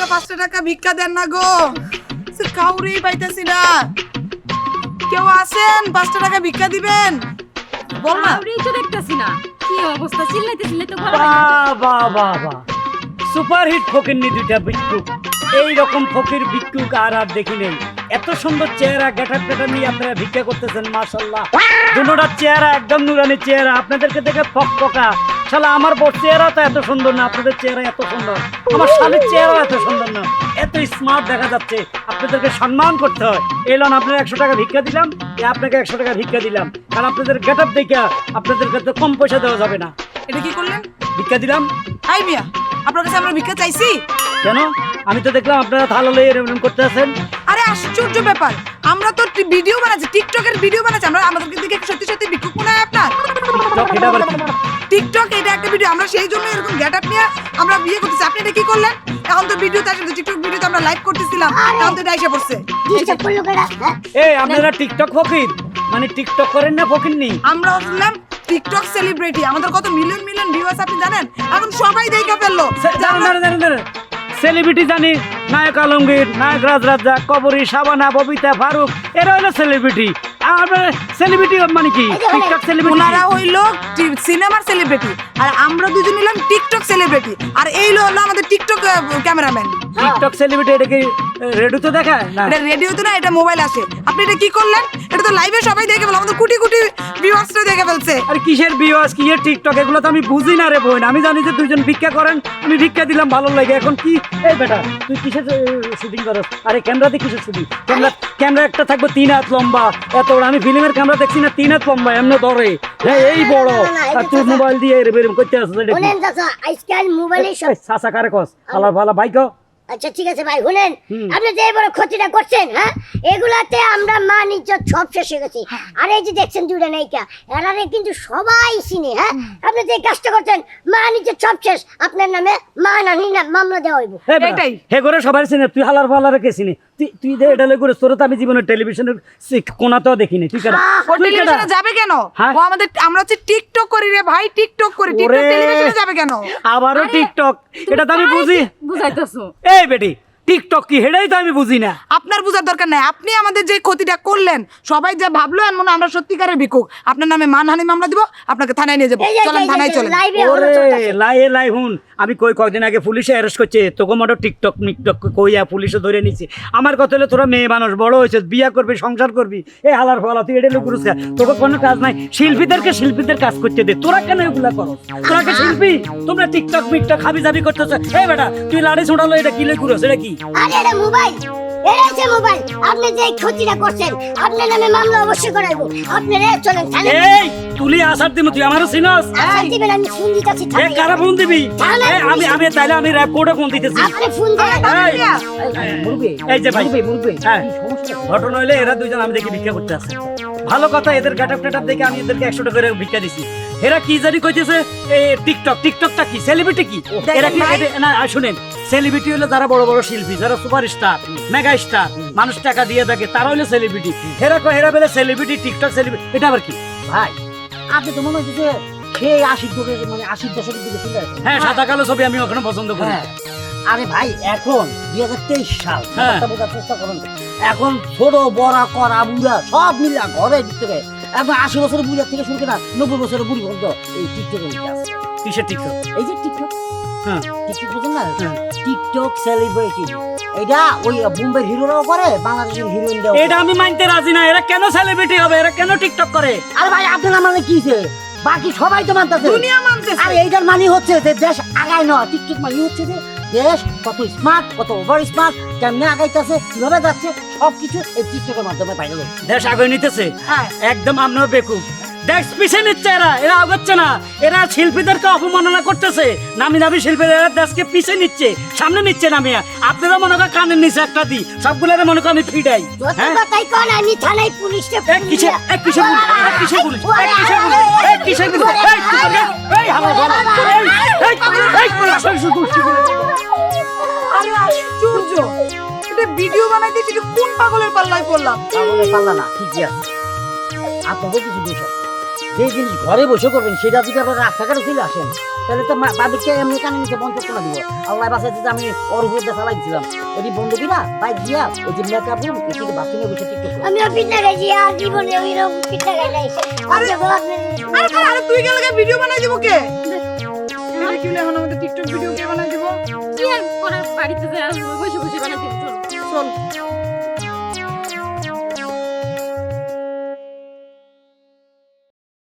একটা পাঁচটা টাকা ভিক্ষা দেন না গো। কাউরেই পাইতেছি না। কেউ আসেন পাঁচটা টাকা ভিক্ষা দিবেন? বল না। কাউরেই তো দেখতেছি না। কি অবস্থা? চিল্লাইতে চিল্লাইতে ঘরে বাহ বাহ বাহ বাহ সুপার হিট ফকিরনি দুইটা ভিক্ষুক এই রকম ফকির ভিক্ষুক আর আর দেখি নেই। এত সুন্দর চেহারা গেটার টেটা নিয়ে আপনারা ভিক্ষা করতেছেন মাশাল্লাহ দুটোটার চেহারা একদম নুরানি চেহারা। আপনাদেরকে দেখে ফক ফকা শালা আমার বড় চেহারা তো এত সুন্দর না আপনাদের চেহারা এত সুন্দর। আমার স্বামীর চেহারা এত সুন্দর না এত স্মার্ট দেখা যাচ্ছে। আপনাদেরকে সম্মান করতে হয়। এলন আপনার একশো টাকা ভিক্ষা দিলাম আপনাকে একশো টাকা ভিক্ষা দিলাম। কারণ আপনাদের গেট আপ দেখে আপনাদেরকে তো কম পয়সা দেওয়া যাবে না। এটা কি করলেন? ভিক্ষা দিলাম। হাই মিয়া আপনার কাছে আমরা ভিক্ষা চাইছি? কেন? আমি তো দেখলাম আপনারা থালা লয়ে এরকম করতে আছেন। আরে আশ্চর্য ব্যাপার। আমরা তো ভিডিও বানাচ্ছি টিকটকের ভিডিও বানাচ্ছি আমরা আমাদেরকে দিকে সত্যি সত্যি ভিক্ষুক মনে হয় আপনার? টিকটক এটা একটা ভিডিও আমরা সেই জন্য এরকম গেট আপ নিয়ে আমরা বিয়ে করতেছি। আপনি এটা কি করলেন? এখন তো ভিডিওতে আসলে টিকটক ভিডিওতে আমরা লাইভ করতেছিলাম এখন তো এটা এসে পড়ছে? এই আপনারা টিকটক ফকির? মানে টিকটক করেন না ফকির নি? আমরা হলাম টিকটক সেলিব্রিটি আমাদের কত মিলিয়ন মিলিয়ন ভিউয়ার্স আপনি জানেন? এখন সবাই দেখে ফেলল। যে আমরা- সেলিব্রিটি জানি নায়ক আলমগীর নায়ক রাজ রাজ্জাক কবরী শাবানা ববিতা ফারুক এরা হলো সেলিব্রিটি আর সেলিব্রিটি মানে কি? টিকটক সেলিব্রিটি ওনারা হইল সিনেমার সেলিব্রিটি আর আমরা দুজন হলাম টিকটক সেলিব্রিটি আর এই হলো আমাদের টিকটক ক্যামেরাম্যান টিকটক সেলিব্রিটি এটা কি রেডিওতে দেখায়? না। এটা রেডিওতে না এটা মোবাইল আসে আপনি এটা কি করলেন? এটা তো লাইভে সবাই দেখে ফেলো আমাদের কোটি কোটি ভিউয়ার্সরা দেখে আর কিসের বিওয়াস কিসের টিকটক এগুলো তো আমি বুঝি না রে বোন। আমি জানি যে দুইজন ভিক্ষা করেন আমি ভিক্ষা দিলাম ভালো লাগে। এখন কি? এই বেটা তুই কিসের শুটিং করস? আরে ক্যামেরাতে কিসের শুটিং ক্যামেরা ক্যামেরা একটা থাকবে তিন হাত লম্বা। এত বড় আমি ফিল্মের ক্যামেরা দেখছি না তিন হাত লম্বা এমনি ধরে। হ্যাঁ এই বড়। আর তুই মোবাইল দিয়ে এরম করতে আসছিস? আজকাল মোবাইলে সব চাচা কারে কস? ফালা ফালা বাইক আচ্ছা ঠিক আছে ভাই শুনেন। আপনি যে বড় ক্ষতিটা করছেন হ্যাঁ এগুলাতে আমরা মা নিজ সব শেষ হয়ে গেছি। আর এই যে দেখছেন দুইটা নায়িকা এনারে কিন্তু সবাই চিনি হ্যাঁ? আপনি যে কাজটা করছেন মা নিজ সব শেষ আপনার নামে মানহানি না মামলা দেওয়া হইব। এটাই। হে করে সবাই চিনে তুই হালার ফালার কে চিনি? তুই দে এটা করে তোর তো আমি জীবনে টেলিভিশনের কোনাতেও দেখিনি তুই কেন? টেলিভিশনে যাবে কেন? হ্যাঁ? ও আমাদের আমরা হচ্ছে টিকটক করি রে ভাই টিকটক করি। টিকটক টেলিভিশনে যাবে কেন? আবারও টিকটক এটা তো আমি বুঝি। বুঝাইতেছো। এই বেটি টিকটক কি হেডাই তো আমি বুঝি না। আপনার বোঝার দরকার নাই। আপনি আমাদের যে ক্ষতিটা করলেন সবাই যা ভাবলো এমন মনে আমরা সত্যিকারের ভিকুক আপনার নামে মানহানি মামলা দিব আপনাকে থানায় নিয়ে যাব। চলেন থানায় চলেন। ওরে লাই লাই হুন। আমি কই কয়েকদিন আগে পুলিশে অ্যারেস্ট করছে তোকে মোটর টিকটক মিকটক কইয়া পুলিশে ধরে নিছে। আমার কথা হলো তোরা মেয়ে মানুষ বড় হয়েছে বিয়া করবি সংসার করবি। এ হালার ফালা তুই এটা লুকুরুস তোকে কোনো কাজ নাই। শিল্পীদেরকে শিল্পীদের কাজ করতে দে। তোরা কেন এগুলা করো তোরা কি শিল্পী? তোমরা টিকটক মিকটক হাবি জাবি করতেছ। এই বেটা তুই লাড়ি ছোড়ালো এটা কি লুকুরস? এটা কি? আরে এটা মোবাইল। এটা হচ্ছে মোবাইল। আপনি যে ক্ষতিটা করছেন আপনার নামে মামলা অবশ্যই করাইবো। আপনি রে চলেন থানায় এই তুলি আসার দিন তুই আমারও চিনস? আচ্ছা দিবেন আমি ফোন দিতেছি এ কারা ফোন দিবি? এই, আমি আমি তাইলে আমি র্যাপ কোডে ফোন দিতেছি। আপনি ফোন দেন এই, এই যে ভাই। হ্যাঁ, ঘটনা হইলে এরা দুইজন আমি দেখি ভিক্ষা করতে আসে। ভালো কথা এদের গেটআপ টেটআপ দেখে আমি এদেরকে একশো টাকা করে ভিক্ষা দিছি। এরা কি জানি কইতেছে এই টিকটক টিকটকটা কি? সেলিব্রিটি কি? এরা কি না শুনেন। সেলিব্রিটি হলো যারা বড় বড় শিল্পী যারা সুপার স্টার মেগা স্টার মানুষ টাকা দিয়ে থাকে তারা হলো সেলিব্রিটি হেরা কয় হেরা বলে সেলিব্রিটি টিকটক সেলিব্রিটি এটা আবার কি? ভাই আপনি তো মনে হচ্ছে যে সেই আশির মানে আশির দশকের দিকে চলে। হ্যাঁ সাদা কালো ছবি আমি ওখানে পছন্দ করি। হ্যাঁ আরে ভাই এখন দুই হাজার তেইশ সাল হ্যাঁ। বোঝার চেষ্টা করুন। এখন ছোট বড় করা বুড়া সব মিলা ঘরের ভিতরে এখন আশি বছরের বুড়া থেকে শুরু করে নব্বই বছরের বুড়ি পর্যন্ত এই কিসের টিকটক এই যে টিকটক হ্যাঁ। না? হ্যাঁ। টিকটক সেলিব্রিটি এটা ওই বোম্বের হিরোরাও করে বাংলাদেশের হিরোইনরাও এটা আমি মানতে রাজি না। এরা কেন সেলিব্রিটি হবে? এরা কেন টিকটক করে? আরে ভাই আপনার মানে কি বাকি সবাই তো মানতেছে। দুনিয়া মানতেছে। আর এইটার মানে হচ্ছে যে দেশ আগায় না টিকটক মানে হচ্ছে যে দেশ কত স্মার্ট কত ওভার স্মার্ট কেমনে আগাইতেছে কীভাবে যাচ্ছে সবকিছু এই টিকটকের মাধ্যমে বাইরে দেশ নিতেছে? হ্যাঁ। একদম আপনার বেকুব। দেশ পিছিয়ে নিচ্ছে এরা এরা আগাচ্ছে না এরা শিল্পীদেরকে অপমাননা করতেছে নামি দামি শিল্পীরা এরা দেশকে পিছিয়ে নিচ্ছে সামনে নিচ্ছে নামিয়া আপনারা মনে করেন কানের নিচে একটা দিই সবগুলোর মনে করেন আমি ফিডাই হ্যাঁ কন আমি থানায় পুলিশকে এক কিসে এক কিসে পুলিশ এক কিসে পুলিশ এক কিসে পুলিশ এক কিসে পুলিশ এই কিসে এই হালা হালা এই এই এই পুলিশ আরে আশ্চর্য এটা ভিডিও বানাইতে এটা কোন পাগলের পাল্লায় পড়লাম তাহলে পারলা না ঠিকই আছে আপনারও কিছু দোষ আছে যে জিনিস ঘরে বসে করবেন সেটা যদি আপনারা রাস্তাঘাটে চলে আসেন তাহলে তো বাবিককে এমনি কানে নিতে বন্ধ করে দিব। আল্লাহ বাসাইছে যে আমি ওর উপর দেখা লাগছিলাম এটি বন্ধ দিলা বাইক দিয়া ওই যে মেকআপ রুম এটি বাথরুমে বসে টিকটক। আমি পিঠা খাইছি আর জীবনে ওই রকম পিঠা খাই নাই আরে আরে আরে, আরে তুই গেলে ভিডিও বানাই দিব কে? আরে কি এখন আমাদের টিকটক ভিডিও কে বানাই দিব? কি আর করার বাড়িতে যায় বসে বসে বানাতে চল। চল।